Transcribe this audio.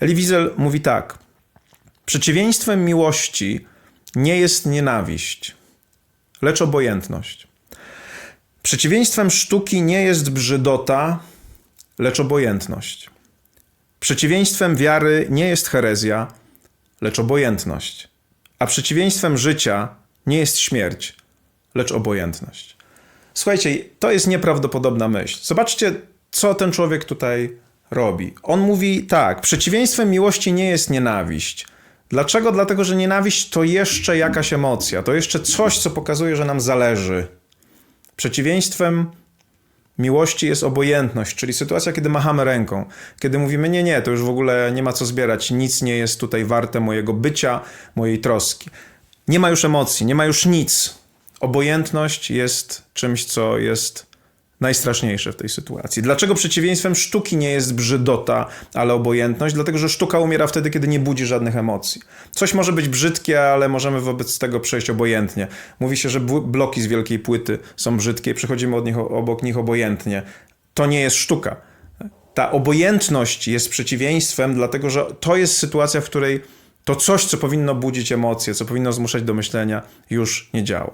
Elie mówi tak. Przeciwieństwem miłości nie jest nienawiść, lecz obojętność. Przeciwieństwem sztuki nie jest brzydota, lecz obojętność. Przeciwieństwem wiary nie jest herezja, lecz obojętność. A przeciwieństwem życia nie jest śmierć, lecz obojętność. Słuchajcie, to jest nieprawdopodobna myśl. Zobaczcie, co ten człowiek tutaj robi. On mówi tak: przeciwieństwem miłości nie jest nienawiść. Dlaczego? Dlatego, że nienawiść to jeszcze jakaś emocja, to jeszcze coś, co pokazuje, że nam zależy. Przeciwieństwem miłości jest obojętność, czyli sytuacja, kiedy machamy ręką, kiedy mówimy: Nie, nie, to już w ogóle nie ma co zbierać, nic nie jest tutaj warte mojego bycia, mojej troski. Nie ma już emocji, nie ma już nic. Obojętność jest czymś, co jest najstraszniejsze w tej sytuacji. Dlaczego przeciwieństwem sztuki nie jest brzydota, ale obojętność? Dlatego, że sztuka umiera wtedy, kiedy nie budzi żadnych emocji. Coś może być brzydkie, ale możemy wobec tego przejść obojętnie. Mówi się, że bloki z wielkiej płyty są brzydkie przechodzimy od nich, obok nich obojętnie. To nie jest sztuka. Ta obojętność jest przeciwieństwem, dlatego że to jest sytuacja, w której to coś, co powinno budzić emocje, co powinno zmuszać do myślenia, już nie działa.